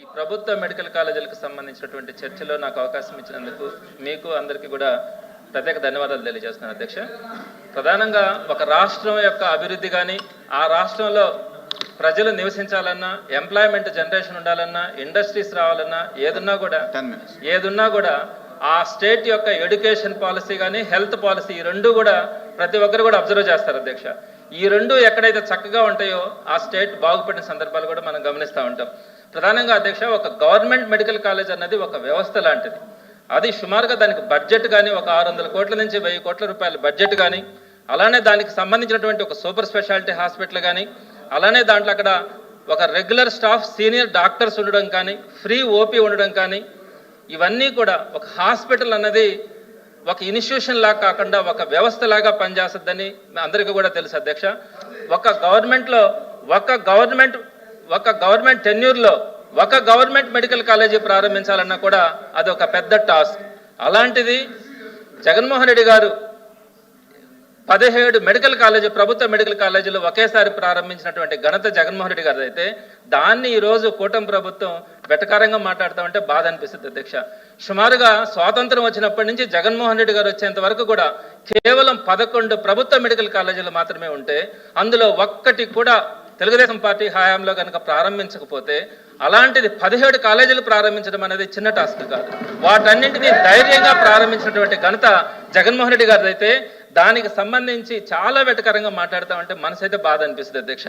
ఈ ప్రభుత్వ మెడికల్ కాలేజీలకు సంబంధించినటువంటి చర్చలో నాకు అవకాశం ఇచ్చినందుకు మీకు అందరికీ కూడా ప్రత్యేక ధన్యవాదాలు తెలియజేస్తున్నాను అధ్యక్ష. ప్రధానంగా ఒక రాష్ట్రం యొక్క అభివృద్ధి కానీ ఆ రాష్ట్రంలో ప్రజలు నివసించాలన్నా ఎంప్లాయ్మెంట్ జనరేషన్ ఉండాలన్నా ఇండస్ట్రీస్ రావాలన్నా ఏదున్నా కూడా ఏదున్నా కూడా ఆ స్టేట్ యొక్క ఎడ్యుకేషన్ పాలసీ కానీ హెల్త్ పాలసీ ఈ రెండు కూడా ప్రతి ఒక్కరు కూడా అబ్జర్వ్ చేస్తారు అధ్యక్ష. ఈ రెండు ఎక్కడైతే చక్కగా ఉంటాయో ఆ స్టేట్ బాగుపడిన సందర్భాలు కూడా మనం గమనిస్తూ ఉంటాం. ప్రధానంగా అధ్యక్ష ఒక గవర్నమెంట్ మెడికల్ కాలేజ్ అన్నది ఒక వ్యవస్థ లాంటిది. అది సుమారుగా దానికి బడ్జెట్ కానీ ఒక ఆరు వందల కోట్ల నుంచి వెయ్యి కోట్ల రూపాయల బడ్జెట్ కానీ అలానే దానికి సంబంధించినటువంటి ఒక సూపర్ స్పెషాలిటీ హాస్పిటల్ కానీ అలానే దాంట్లో అక్కడ ఒక రెగ్యులర్ స్టాఫ్ సీనియర్ డాక్టర్స్ ఉండడం కానీ ఫ్రీ ఓపీ ఉండడం కానీ ఇవన్నీ కూడా ఒక హాస్పిటల్ అన్నది ఒక ఇన్స్టిట్యూషన్ లాగా కాకుండా ఒక వ్యవస్థ లాగా పనిచేస్తుందని అందరికీ కూడా తెలుసు అధ్యక్ష. ఒక గవర్నమెంట్లో ఒక గవర్నమెంట్ ఒక గవర్నమెంట్ టెన్యూర్లో ఒక గవర్నమెంట్ మెడికల్ కాలేజీ ప్రారంభించాలన్నా కూడా అది ఒక పెద్ద టాస్క్. అలాంటిది జగన్మోహన్ రెడ్డి గారు పదిహేడు మెడికల్ కాలేజీ ప్రభుత్వ మెడికల్ కాలేజీలు ఒకేసారి ప్రారంభించినటువంటి ఘనత జగన్మోహన్ రెడ్డి గారు అయితే దాన్ని ఈరోజు కూటమి ప్రభుత్వం వెటకారంగా మాట్లాడతామంటే బాధ అనిపిస్తుంది అధ్యక్ష. సుమారుగా స్వాతంత్రం వచ్చినప్పటి నుంచి జగన్మోహన్ రెడ్డి గారు వచ్చేంత వరకు కూడా కేవలం పదకొండు ప్రభుత్వ మెడికల్ కాలేజీలు మాత్రమే ఉంటే అందులో ఒక్కటి కూడా తెలుగుదేశం పార్టీ హయాంలో కనుక ప్రారంభించకపోతే అలాంటిది పదిహేడు కాలేజీలు ప్రారంభించడం అనేది చిన్న టాస్క్ కాదు. వాటన్నింటినీ ధైర్యంగా ప్రారంభించినటువంటి ఘనత జగన్మోహన్ రెడ్డి గారిదైతే అయితే దానికి సంబంధించి చాలా వెటకరంగా మాట్లాడతామంటే మనసైతే బాధ అనిపిస్తుంది అధ్యక్ష.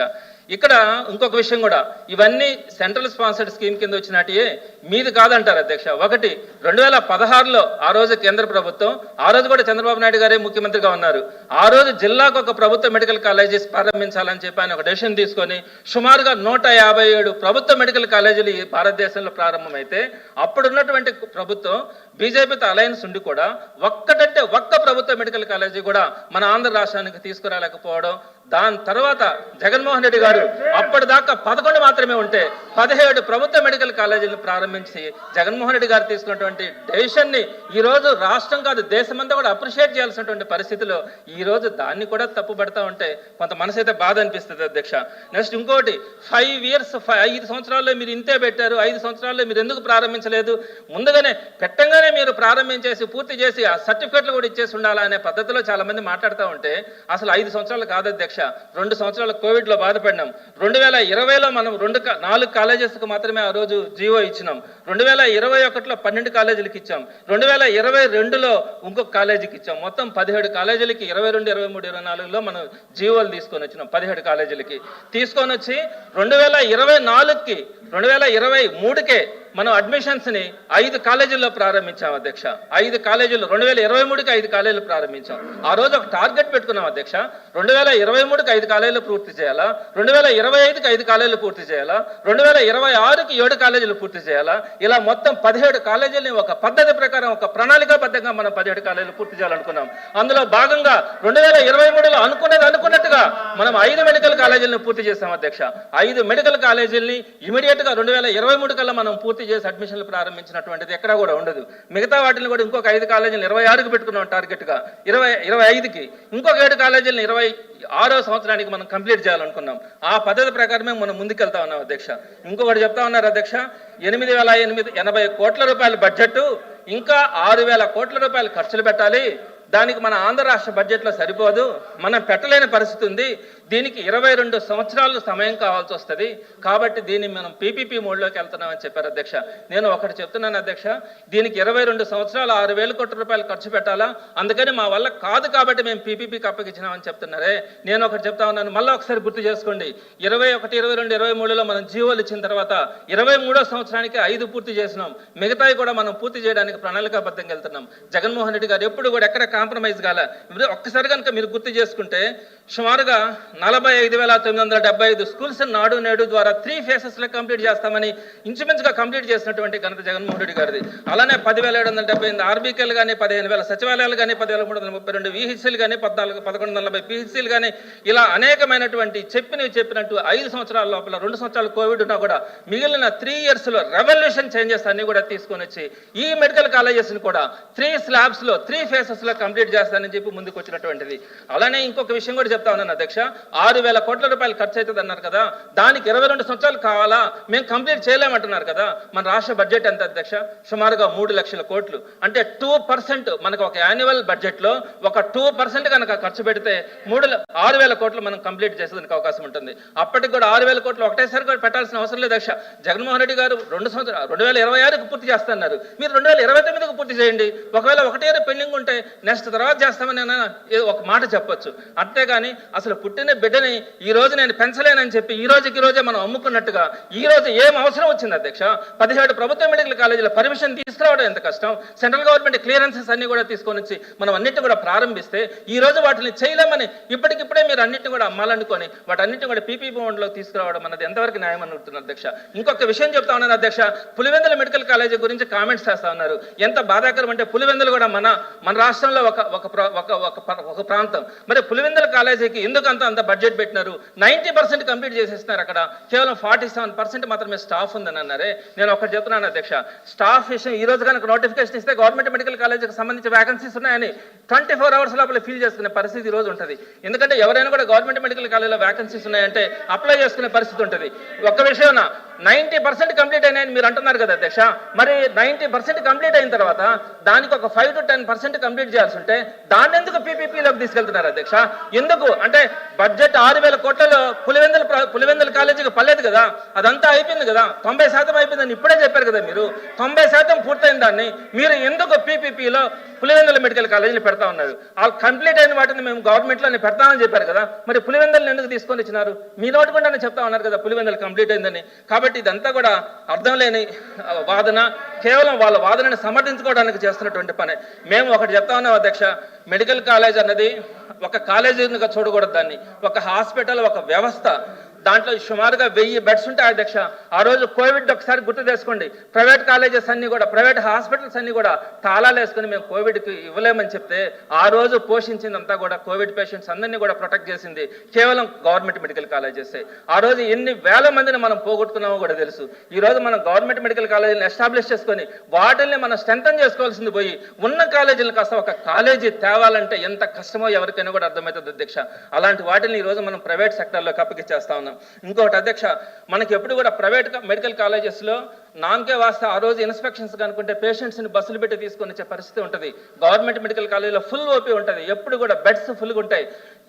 ఇక్కడ ఇంకొక విషయం కూడా ఇవన్నీ సెంట్రల్ స్పాన్సర్డ్ స్కీమ్ కింద వచ్చినట్టే మీది కాదంటారు అధ్యక్ష. ఒకటి రెండు వేల పదహారులో ఆ రోజు కేంద్ర ప్రభుత్వం ఆ రోజు కూడా చంద్రబాబు నాయుడు గారే ముఖ్యమంత్రిగా ఉన్నారు. ఆ రోజు జిల్లాకు ఒక ప్రభుత్వ మెడికల్ కాలేజెస్ ప్రారంభించాలని చెప్పి ఆయన ఒక డెసిషన్ తీసుకొని సుమారుగా నూట యాభై ఏడు ప్రభుత్వ మెడికల్ కాలేజీలు ఈ భారతదేశంలో ప్రారంభమైతే అప్పుడున్నటువంటి ప్రభుత్వం బీజేపీతో అలయన్స్ ఉండి కూడా ఒక్కటంటే ఒక్క ప్రభుత్వ మెడికల్ కాలేజీ కూడా మన ఆంధ్ర రాష్ట్రానికి తీసుకురాలేకపోవడం దాని తర్వాత జగన్మోహన్ రెడ్డి గారు అప్పటిదాకా పదకొండు మాత్రమే ఉంటే పదిహేడు ప్రభుత్వ మెడికల్ కాలేజీలను ప్రారంభించి జగన్మోహన్ రెడ్డి గారు తీసుకున్నటువంటి డెసిషన్ని ఈ రోజు రాష్ట్రం కాదు దేశమంతా కూడా అప్రిషియేట్ చేయాల్సినటువంటి పరిస్థితిలో ఈ రోజు దాన్ని కూడా తప్పు పడతా ఉంటే కొంత మనసు అయితే బాధ అనిపిస్తుంది అధ్యక్ష. నెక్స్ట్ ఇంకోటి ఫైవ్ ఇయర్స్ ఐదు సంవత్సరాల్లో మీరు ఇంతే పెట్టారు ఐదు సంవత్సరాల్లో మీరు ఎందుకు ప్రారంభించలేదు? ముందుగానే పెట్టంగానే మీరు ప్రారంభించేసి పూర్తి చేసి ఆ సర్టిఫికెట్లు కూడా ఇచ్చేసి ఉండాలా అనే పద్ధతిలో చాలా మంది మాట్లాడుతూ ఉంటే అసలు ఐదు సంవత్సరాలు కాదు అధ్యక్ష. రెండు సంవత్సరాలు కోవిడ్లో బాధపడినాం. రెండు వేల ఇరవైలో మనం రెండు నాలుగు కాలేజెస్కి మాత్రమే ఆ రోజు జీవో ఇచ్చినాం. రెండు వేల ఇరవై ఒకటిలో పన్నెండు కాలేజీలకి ఇచ్చాం. రెండు వేల ఇరవై రెండులో ఇంకొక కాలేజీకి ఇచ్చాం. మొత్తం పదిహేడు కాలేజీలకి ఇరవై రెండు ఇరవై మూడు ఇరవై నాలుగులో మనం జీవోలు తీసుకొని వచ్చినాం పదిహేడు కాలేజీలకి. తీసుకొని వచ్చి రెండు వేల ఇరవై నాలుగుకి రెండు వేల ఇరవై మూడుకే మనం అడ్మిషన్స్ని ఐదు కాలేజీల్లో ప్రారంభించాం అధ్యక్ష. ఐదు కాలేజీలు రెండు వేల ఇరవై మూడుకి ఐదు కాలేజీలు ప్రారంభించాం. ఆ రోజు ఒక టార్గెట్ పెట్టుకున్నాం అధ్యక్ష. రెండు వేల ఇరవై మూడుకి ఐదు కాలేజీలు పూర్తి చేయాలా? రెండు వేల ఇరవై ఐదుకి ఐదు కాలేజీలు పూర్తి చేయాలా? రెండు వేల ఇరవై ఆరుకి ఏడు కాలేజీలు పూర్తి చేయాలా? ఇలా మొత్తం పదిహేడు కాలేజీలని ఒక పద్ధతి ప్రకారం ఒక ప్రణాళికాబద్ధంగా మనం పదిహేడు కాలేజీలు పూర్తి చేయాలనుకున్నాం. అందులో భాగంగా రెండు వేల ఇరవై మూడులో అనుకున్నది అనుకున్నట్టుగా మనం ఐదు మెడికల్ కాలేజీలను పూర్తి చేస్తాం అధ్యక్ష. ఐదు మెడికల్ కాలేజీల్ని ఇమీడియట్గా రెండు వేల ఇరవై మూడు కల్లా మనం పూర్తి చేసి అడ్మిషన్లు ప్రారంభించినటువంటిది ఎక్కడా కూడా ఉండదు. మిగతా వాటిని కూడా ఇంకొక ఐదు కాలేజీలు ఇరవై ఆరుకి పెట్టుకున్నాం టార్గెట్గా. ఇరవై ఇరవై ఐదుకి. ఇంకొక ఏడు కాలేజీలను ఇరవై ఆరో సంవత్సరానికి మనం కంప్లీట్ చేయాలనుకున్నాం. ఆ పద్ధతి ప్రకారమే మనం ముందుకెళ్తా ఉన్నాం అధ్యక్ష. ఇంకొకటి చెప్తా ఉన్నారు అధ్యక్ష ఎనిమిది వేల ఎనిమిది ఎనభై కోట్ల రూపాయల బడ్జెట్ ఇంకా ఆరు వేల కోట్ల రూపాయలు ఖర్చులు పెట్టాలి. దానికి మన ఆంధ్ర రాష్ట్ర బడ్జెట్లో సరిపోదు. మనం పెట్టలేని పరిస్థితి ఉంది. దీనికి ఇరవై రెండు సంవత్సరాలు సమయం కావాల్సి వస్తుంది. కాబట్టి దీన్ని మనం పీపీపీ మోడ్లోకి వెళ్తున్నామని చెప్పారు అధ్యక్ష. నేను ఒకటి చెప్తున్నాను అధ్యక్ష. దీనికి ఇరవై రెండు సంవత్సరాలు ఆరు వేల కోట్ల రూపాయలు ఖర్చు పెట్టాలా? అందుకని మా వల్ల కాదు కాబట్టి మేము పీపీపీకి అప్పగించినామని చెప్తున్నారే. నేను ఒకటి చెప్తా ఉన్నాను. మళ్ళీ ఒకసారి గుర్తు చేసుకోండి. ఇరవై ఒకటి ఇరవై రెండు ఇరవై మూడులో మనం జీవోలు ఇచ్చిన తర్వాత ఇరవై మూడో సంవత్సరానికి ఐదు పూర్తి చేసినాం. మిగతాయి కూడా మనం పూర్తి చేయడానికి ప్రణాళికాబద్ధంగా వెళ్తున్నాం. జగన్మోహన్ రెడ్డి గారు ఎప్పుడు కూడా ఎక్కడ కాంప్రమైజ్ కాలే. ఒక్కసారి కనుక మీరు గుర్తు చేసుకుంటే సుమారుగా నలభై ఐదు వేల తొమ్మిది వందల డెబ్బై ఐదు స్కూల్స్ నాడు నేడు ద్వారా త్రీ ఫేసెస్లో కంప్లీట్ చేస్తామని ఇంచుమించుగా కంప్లీట్ చేసినటువంటి ఘనత జగన్మోహన్ రెడ్డి గారిది. అలానే పదివేల ఏడు వందల డెబ్బై ఎనిమిది ఆర్బీకేలు కానీ పదిహేను వేల సచివాలయాలు కానీ పదివేల మూడు వందల ముప్పై రెండు విహెచ్సీలు కానీ పద్నాలుగు పదకొండు వందల నలభై పిహెచ్సీలు కానీ ఇలా అనేకమైనటువంటి చెప్పినవి చెప్పినట్టు ఐదు సంవత్సరాల లోపల రెండు సంవత్సరాలు కోవిడ్ ఉన్నా కూడా మిగిలిన త్రీ ఇయర్స్లో రెవల్యూషన్ చేంజెస్ అన్ని కూడా తీసుకొని వచ్చి ఈ మెడికల్ కాలేజెస్ని కూడా త్రీ స్లాబ్స్లో త్రీ ఫేసెస్లో కంప్లీట్ చేస్తానని చెప్పి ముందుకు వచ్చినటువంటిది అలానే ఇంకొక విషయం కూడా చెప్తా ఉన్నాను అధ్యక్ష. ఆరు వేల కోట్ల రూపాయలు ఖర్చు అవుతుంది అన్నారు కదా. దానికి ఇరవై రెండు సంవత్సరాలు కావాలా? మేము కంప్లీట్ చేయలేమంటున్నారు కదా. మన రాష్ట్ర బడ్జెట్ ఎంత అధ్యక్ష? సుమారుగా మూడు లక్షల కోట్లు. అంటే టూ పర్సెంట్ మనకు ఒక యాన్యువల్ బడ్జెట్లో ఒక టూ పర్సెంట్ కనుక ఖర్చు పెడితే మూడు ఆరు వేల కోట్లు మనం కంప్లీట్ చేసేదానికి అవకాశం ఉంటుంది. అప్పటికి కూడా ఆరు వేల కోట్లు ఒకటేసారి కూడా పెట్టాల్సిన అవసరం లేదు అధ్యక్ష. జగన్మోహన్ రెడ్డి గారు రెండు సంవత్సరాలు రెండు వేల ఇరవై ఆరుకు పూర్తి చేస్తున్నారు. మీరు రెండు వేల ఇరవై తొమ్మిదికి పూర్తి చేయండి. ఒకవేళ ఒకటే పెండింగ్ ఉంటే నెక్స్ట్ తర్వాత చేస్తామని ఒక మాట చెప్పొచ్చు. అంతేగాని అసలు పుట్టిన బిడ్డని ఈ రోజు నేను పెంచలేనని చెప్పి ఈ రోజుకి ఈ రోజే మనం అమ్ముకున్నట్టుగా ఈ రోజు ఏం అవసరం వచ్చింది అధ్యక్ష? పదిహేడు ప్రభుత్వ మెడికల్ కాలేజీల పర్మిషన్ తీసుకురావడం ఎంత కష్టం? సెంట్రల్ గవర్నమెంట్ క్లియరెన్సెస్ అన్ని కూడా తీసుకొని వచ్చి మనం అన్నింటిని కూడా ప్రారంభిస్తే ఈ రోజు వాటిని చేయలేమని ఇప్పటికిప్పుడే మీరు అన్నింటిని కూడా అమ్మాలనుకొని వాటన్నిటిని కూడా పీపీ భవన్లోకి తీసుకురావడం అన్నది ఎంతవరకు న్యాయం అనుకుంటున్నారు అధ్యక్ష? ఇంకొక విషయం చెప్తా ఉన్నాను అధ్యక్ష. పులివెందుల మెడికల్ కాలేజీ గురించి కామెంట్స్ చేస్తా ఉన్నారు. ఎంత బాధాకరం అంటే పులివెందులు కూడా మన మన రాష్ట్రంలో ఒక ఒక ఒక ఒక ఒక ప్రాంతం. మరి పులివెందుల కాలేజీకి ఎందుకు అంత అంత బడ్జెట్ పెట్టినారు. నైంటీ పర్సెంట్ కంప్లీట్ చేసేస్తున్నారు అక్కడ. కేవలం ఫార్టీ సెవెన్ పర్సెంట్ మాత్రమే స్టాఫ్ ఉందని అన్నారే నేను ఒకటి చెప్తున్నాను అధ్యక్ష. స్టాఫ్ విషయం ఈ రోజు కనుక నోటిఫికేషన్ ఇస్తే గవర్నమెంట్ మెడికల్ కాలేజీకి సంబంధించి వ్యాకన్సీస్ ఉన్నాయని ట్వంటీ ఫోర్ అవర్స్ లోపల ఫిల్ చేసుకునే పరిస్థితి ఈ రోజు ఉంటుంది. ఎందుకంటే ఎవరైనా కూడా గవర్నమెంట్ మెడికల్ కాలేజీలో వ్యాకన్సీస్ ఉన్నాయంటే అప్లై చేసుకునే పరిస్థితి ఉంటుంది. ఒక్క విషయం నైంటీ పర్సెంట్ కంప్లీట్ అయినాయని మీరు అంటున్నారు కదా అధ్యక్ష. మరి నైంటీ పర్సెంట్ కంప్లీట్ అయిన తర్వాత దానికి ఒక five to ten percent complete చేయాల్సి ఉంటే దాన్ని ఎందుకు పీపీపీలోకి తీసుకెళ్తున్నారు అధ్యక్ష? ఎందుకు? అంటే బడ్జెట్ ఆరు వేల కోట్లలో పులివెందుల పులివెందుల కాలేజీకి పర్లేదు కదా. అదంతా అయిపోయింది కదా. తొంభై శాతం అయిపోయిందని ఇప్పుడే చెప్పారు కదా మీరు. తొంభై శాతం పూర్తయిన దాన్ని మీరు ఎందుకు పీపీపీలో పులివెందుల మెడికల్ కాలేజీలు పెడతా ఉన్నారు? ఆ కంప్లీట్ అయిన వాటిని మేము గవర్నమెంట్లోనే పెడతామని చెప్పారు కదా. మరి పులివెందులను ఎందుకు తీసుకొని వచ్చినారు? మీ నోటి గుండానే చెప్తా ఉన్నారు కదా పులివెందులు కంప్లీట్ అయిందని. కాబట్టి ఇదంతా కూడా అర్థం లేని వాదన. కేవలం వాళ్ళ వాదనని సమర్థించుకోవడానికి చేస్తున్నటువంటి పని. మేము ఒకటి చెప్తా ఉన్నాం అధ్యక్ష మెడికల్ కాలేజ్ అన్నది ఒక కాలేజీగా చూడకూడదు దాన్ని. ఒక హాస్పిటల్ ఒక వ్యవస్థ దాంట్లో సుమారుగా వెయ్యి బెడ్స్ ఉంటాయి అధ్యక్ష. ఆ రోజు కోవిడ్ ఒకసారి గుర్తు చేసుకోండి ప్రైవేట్ కాలేజెస్ అన్ని కూడా ప్రైవేట్ హాస్పిటల్స్ అన్ని కూడా తాళాలు వేసుకుని మేము కోవిడ్కి ఇవ్వలేమని చెప్తే ఆ రోజు పోషించిందంతా కూడా కోవిడ్ పేషెంట్స్ అందరినీ కూడా ప్రొటెక్ట్ చేసింది కేవలం గవర్నమెంట్ మెడికల్ కాలేజెస్ ఆ రోజు ఎన్ని వేల మందిని మనం పోగొట్టుకున్నామో కూడా తెలుసు. ఈ రోజు మనం గవర్నమెంట్ మెడికల్ కాలేజీని ఎస్టాబ్లిష్ చేసుకొని వాటిల్ని మనం స్ట్రెంథన్ చేసుకోవాల్సింది పోయి ఉన్న కాలేజీలు కాస్త ఒక కాలేజీ తేవాలంటే ఎంత కష్టమో ఎవరికైనా కూడా అర్థమవుతుంది అధ్యక్ష. అలాంటి వాటిని ఈ రోజు మనం ప్రైవేట్ సెక్టర్లోకి అప్పగిచ్చేస్తా ఉన్నాం. ఇంకొకటి అధ్యక్ష మనకి ఎప్పుడు కూడా ప్రైవేట్ మెడికల్ కాలేజెస్లో నామకే వాస్తే ఆ రోజు ఇన్స్పెక్షన్స్ కనుకుంటే పేషెంట్స్ని బస్సులు పెట్టి తీసుకొని వచ్చే పరిస్థితి ఉంటుంది. గవర్నమెంట్ మెడికల్ కాలేజీలో ఫుల్ ఓపీ ఉంటుంది. ఎప్పుడు కూడా బెడ్స్ ఫుల్గా ఉంటాయి.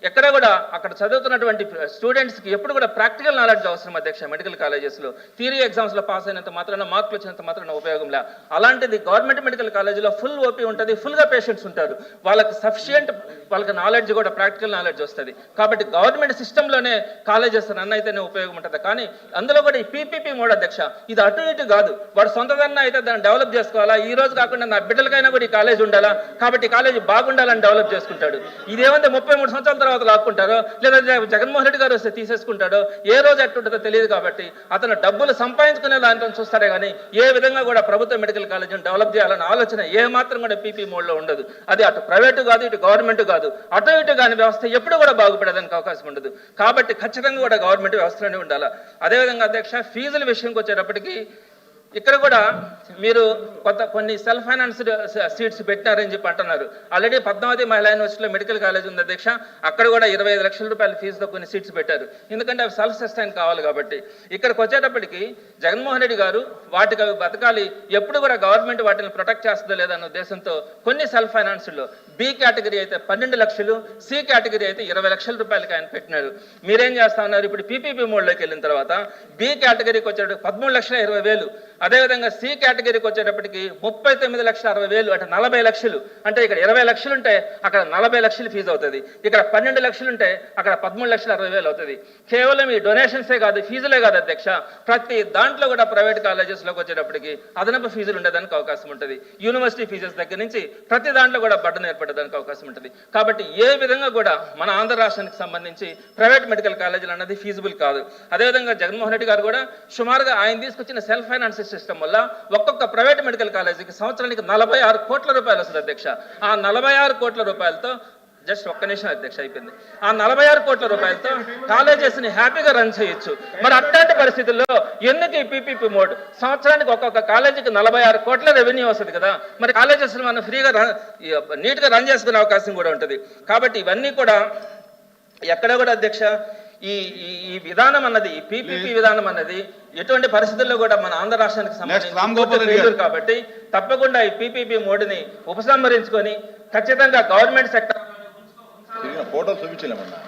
ఎక్కడ కూడా అక్కడ చదువుతున్నటువంటి స్టూడెంట్స్కి ఎప్పుడు కూడా ప్రాక్టికల్ నాలెడ్జ్ అవసరం అధ్యక్ష మెడికల్ కాలేజెస్లో థియరీ ఎగ్జామ్స్లో పాస్ అయినంత మాత్రాన మార్కులు వచ్చినంత మాత్రాన ఉపయోగం లే. అలాంటిది గవర్నమెంట్ మెడికల్ కాలేజీలో ఫుల్ ఓపీ ఉంటుంది ఫుల్గా పేషెంట్స్ ఉంటారు. వాళ్ళకి సఫిషియంట్ వాళ్ళకి నాలెడ్జ్ కూడా ప్రాక్టికల్ నాలెడ్జ్ వస్తుంది. కాబట్టి గవర్నమెంట్ సిస్టంలోనే కాలేజెస్ రన్ అయితేనే ఉపయోగం ఉంటుంది. కానీ అందులో కూడా ఈ పీపీపీ మోడ్ అధ్యక్ష ఇది అటు ఇటు కాదు. వాడు సొంతదన్నా అయితే దాన్ని డెవలప్ చేసుకోవాలా? ఈ రోజు కాకుండా నా బిడ్డలకైనా కూడా ఈ కాలేజ్ ఉండాలా? కాబట్టి కాలేజ్ బాగుండాలని డెవలప్ చేసుకుంటాడు. ఇదేమంటే ముప్పై మూడు సంవత్సరాల తర్వాత లాక్కుంటారో? లేదా జగన్మోహన్ రెడ్డి గారు వస్తే తీసేసుకుంటాడో? ఏ రోజు ఎట్టుంటుందో తెలియదు కాబట్టి అతను డబ్బులు సంపాదించుకునే దాంట్లో చూస్తారే కానీ ఏ విధంగా కూడా ప్రభుత్వ మెడికల్ కాలేజీని డెవలప్ చేయాలన్న ఆలోచన ఏ మాత్రం కూడా పీపీ మోడ్లో ఉండదు. అది అటు ప్రైవేటు కాదు ఇటు గవర్నమెంట్ కాదు. అటు ఇటు కాని వ్యవస్థ ఎప్పుడు కూడా బాగుపడేదానికి అవకాశం ఉండదు. కాబట్టి ఖచ్చితంగా కూడా గవర్నమెంట్ వ్యవస్థలోనే ఉండాలి? అదేవిధంగా అధ్యక్ష ఫీజుల విషయంకి వచ్చేటప్పటికి ఇక్కడ కూడా మీరు కొత్త కొన్ని సెల్ఫ్ ఫైనాన్స్డ్ సీట్స్ పెట్టినారని చెప్పి అంటున్నారు. ఆల్రెడీ పద్మావతి మహిళా యూనివర్సిటీలో మెడికల్ కాలేజ్ ఉంది అధ్యక్ష. అక్కడ కూడా ఇరవై ఐదు లక్షల రూపాయల ఫీజుతో కొన్ని సీట్స్ పెట్టారు. ఎందుకంటే అవి సెల్ఫ్ సస్టైన్ కావాలి కాబట్టి. ఇక్కడికి వచ్చేటప్పటికి జగన్మోహన్ రెడ్డి గారు వాటికి అవి బతకాలి. ఎప్పుడు కూడా గవర్నమెంట్ వాటిని ప్రొటెక్ట్ చేస్తుందో లేదన్న ఉద్దేశంతో కొన్ని సెల్ఫ్ ఫైనాన్స్లో బి కేటగిరీ అయితే పన్నెండు లక్షలు సి కేటగిరీ అయితే ఇరవై లక్షల రూపాయలకి ఆయన పెట్టినారు. మీరేం చేస్తా ఉన్నారు? ఇప్పుడు పీపీపీ మోడ్లోకి వెళ్ళిన తర్వాత బి కేటగిరీకి వచ్చేటప్పుడు పదమూడు లక్షల ఇరవై వేలు. అదేవిధంగా సి కేటగిరీకి వచ్చేటప్పటికి ముప్పై తొమ్మిది లక్షల అరవై వేలు అంటే నలభై లక్షలు. అంటే ఇక్కడ ఇరవై లక్షలు ఉంటే అక్కడ నలభై లక్షలు ఫీజు అవుతుంది. ఇక్కడ పన్నెండు లక్షలు ఉంటే అక్కడ పదమూడు లక్షల అరవై వేలు అవుతుంది. కేవలం ఈ డొనేషన్సే కాదు ఫీజులే కాదు అధ్యక్ష. ప్రతి దాంట్లో కూడా ప్రైవేట్ కాలేజెస్లోకి వచ్చేటప్పటికి అదనపు ఫీజులు ఉండేదానికి అవకాశం ఉంటుంది. యూనివర్సిటీ ఫీజెస్ దగ్గర నుంచి ప్రతి దాంట్లో కూడా బడ్డను ఏర్పడేదానికి అవకాశం ఉంటుంది. కాబట్టి ఏ విధంగా కూడా మన ఆంధ్ర రాష్ట్రానికి సంబంధించి ప్రైవేట్ మెడికల్ కాలేజీలు అన్నది ఫీజిబుల్ కాదు. అదేవిధంగా జగన్మోహన్ రెడ్డి గారు కూడా సుమారుగా ఆయన తీసుకొచ్చిన సెల్ఫ్ ఫైనాన్స్ సిస్టమ్ వల్ల ఒక్కొక్క ప్రైవేట్ మెడికల్ కాలేజీకి సంవత్సరానికి నలభై ఆరు కోట్ల రూపాయలు వస్తుంది అధ్యక్ష. ఆ నలభై ఆరు కోట్ల రూపాయలతో జస్ట్ ఒక్క నిమిషం అధ్యక్ష అయిపోయింది. ఆ నలభై ఆరు కోట్ల రూపాయలతో కాలేజెస్ని హ్యాపీగా రన్ చేయొచ్చు. మరి అట్లాంటి పరిస్థితుల్లో ఎందుకు ఈ పీపీపీ మోడ్ సంవత్సరానికి ఒక్కొక్క కాలేజీకి నలభై ఆరు కోట్ల రెవెన్యూ వస్తుంది కదా. మరి కాలేజెస్ మనం ఫ్రీగా నీట్ నీట్గా రన్ చేసుకునే అవకాశం కూడా ఉంటుంది. కాబట్టి ఇవన్నీ కూడా ఎక్కడ కూడా అధ్యక్ష ఈ ఈ- విధానం అన్నది ఈ పీపీపీ విధానం అన్నది ఎటువంటి పరిస్థితుల్లో కూడా మన ఆంధ్ర రాష్ట్రానికి సంబంధించి రామ్ గోపాల్ రెడ్డి failure కాబట్టి తప్పకుండా ఈ పీపీపీ మోడీని ఉపసంహరించుకొని ఖచ్చితంగా గవర్నమెంట్ సెక్టర్ ఫోటో చూపించలేమన్నా?